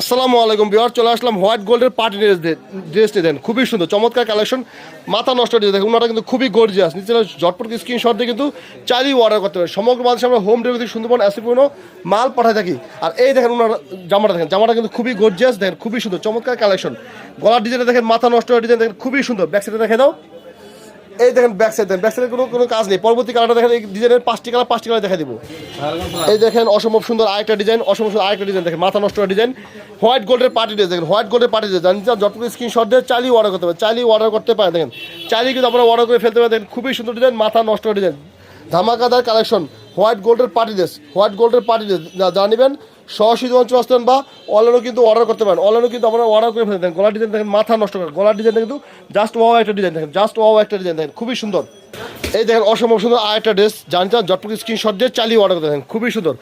আসসালামু আলাইকুম বিহার চলে আসলাম হোয়াইট গোল্ডের পার্টি ড্রেস ড্রেসটি দেন। খুবই সুন্দর, চমৎকার কালেকশন মাথা নষ্ট হয়ে দেখুন, ওনারা কিন্তু খুবই গর্জিয়াস নিচে ঝটপট স্ক্রিনশট দিয়ে কিন্তু চালিয়ে অর্ডার করতে পারে সমগ্র বাংলাদেশে আমরা হোম ডেলিভারি সুন্দরবন অ্যাসিপূর্ণ মাল পাঠাই থাকি। আর এই দেখেন ওনার জামাটা দেখেন, জামাটা কিন্তু খুবই গর্জিয়াস দেখেন, খুবই সুন্দর, চমৎকার কালেকশন গলার ডিজাইনটা দেখেন, মাথা নষ্ট ডিজাইন দেখেন, খুবই সুন্দর। ব্যাক সাইডে দেখে দাও। এই দেখেন ব্যাক সাইড দেখেন। ব্যাক সাইডে কোনো কোনো কাজ নেই। পরবর্তী কালারটা দেখেন, এই ডিজাইনের পাঁচটি কালার পাঁচটি কালার দেখা দিব। এই দেখেন অসম্ভব সুন্দর আরেকটা ডিজাইন অসম্ভব সুন্দর আরেকটা ডিজাইন দেখেন, মাথা নষ্ট ডিজাইন হোয়াইট গোল্ডের পার্টি ড্রেস দেখেন। হোয়াইট গোল্ডের পার্টি ড্রেস জানি যতটুকু স্ক্রিনশট দিয়ে চালিয়ে অর্ডার করতে পারেন চালিয়ে অর্ডার করতে পারেন দেখেন। চালিয়ে কিন্তু আপনারা অর্ডার করে ফেলতে পারেন। দেখেন, খুবই সুন্দর ডিজাইন মাথা নষ্ট ডিজাইন ধামাকাদার কালেকশন হোয়াইট গোল্ডের পার্টি ড্রেস হোয়াইট গোল্ডের পার্টি ড্রেস যা নেবেন সরাসরি অঞ্চল আসতেন বা অনলাইনেও কিন্তু অর্ডার করতে পারেন। অনলাইনেও কিন্তু আপনারা অর্ডার করে ফেলতেন গলার ডিজাইন দেখেন, মাথা নষ্ট করেন গলার ডিজাইনটা কিন্তু জাস্ট ওয়াও একটা ডিজাইন দেখেন। জাস্ট ওয়াও একটা ডিজাইন দেখেন। খুবই সুন্দর। এই দেখেন অসম্ভব সুন্দর আরেকটা ড্রেস জানতে জটপুর স্ক্রিনশট দিয়ে চালিয়ে অর্ডার করতে দেখেন খুবই সুন্দর।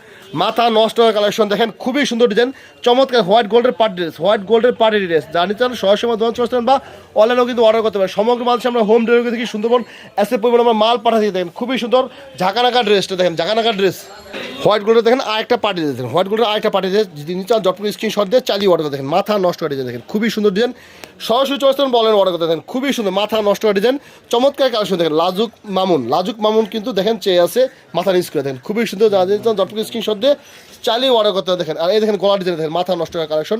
মাথা নষ্ট হওয়ার কালেকশন দেখেন, খুবই সুন্দর ডিজাইন চমৎকার হোয়াইট গোল্ডের পার্টি ড্রেস হোয়াইট গোল্ডের পার্টি ড্রেস জানি চান সরাসরি দোকান চলে বা অনলাইনেও কিন্তু অর্ডার করতে পারেন। সমগ্র বাংলাদেশে আমরা হোম ডেলিভারি থেকে সুন্দরবন এসে পরিমাণ আমরা মাল পাঠাতে দেখেন। খুবই সুন্দর ঝাঁকানাকা ড্রেসটা দেখেন, ঝাঁকানাকা ড্রেস হোয়াইট গোল্ডের দেখেন আরেকটা পার্টি দেখেন। হোয়াইট গোল্ডের আরেকটা পার্টি যদি নিচান জটপুর স্ক্রিনশট দিয়ে চালিয়ে অর্ডার দেখেন। মাথা নষ্ট ডিজাইন দেখেন। খুবই সুন্দর ডিজাইন সরাসরি চলে আসতেন বলেন অর্ডার দেখেন। খুবই সুন্দর, মাথা নষ্ট হয়ে ডিজাইন চমৎকার কালেকশন দেখেন, লাজুক মামুন। লাজুক মামুন কিন্তু দেখেন চেয়ে আছে, মাথা নিচ করে দেখেন। খুবই সুন্দর জানা দিচ্ছেন জটপুর স্ক্রিনশট দিয়ে চালিয়ে অর্ডার করতে দেখেন। আর এই দেখেন গলা ডিজাইন দেখেন, মাথা নষ্ট হওয়ার কালেকশন।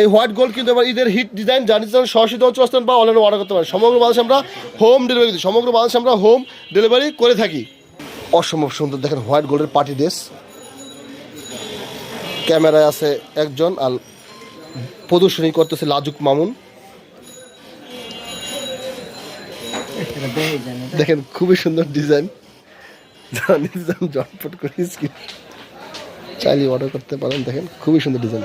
এই হোয়াইট গোল্ড কিন্তু এবার ঈদের হিট ডিজাইন জানিয়ে চান, সরাসরি চলে আসতেন বা অনলাইনে অর্ডার করতে পারেন। সমগ্র বাংলাদেশে আমরা হোম ডেলিভারি সমগ্র বাংলাদেশে আমরা হোম ডেলিভারি করে থাকি। অসম্ভব সুন্দর। দেখেন হোয়াইট গোল্ডের পার্টি ড্রেস। ক্যামেরায় আছে একজন আর প্রদর্শনী করতেছে লাজুক মামুন। দেখেন খুবই সুন্দর ডিজাইন। জটপট করে স্ক্রিন চাইলে অর্ডার করতে পারেন দেখেন খুবই সুন্দর ডিজাইন।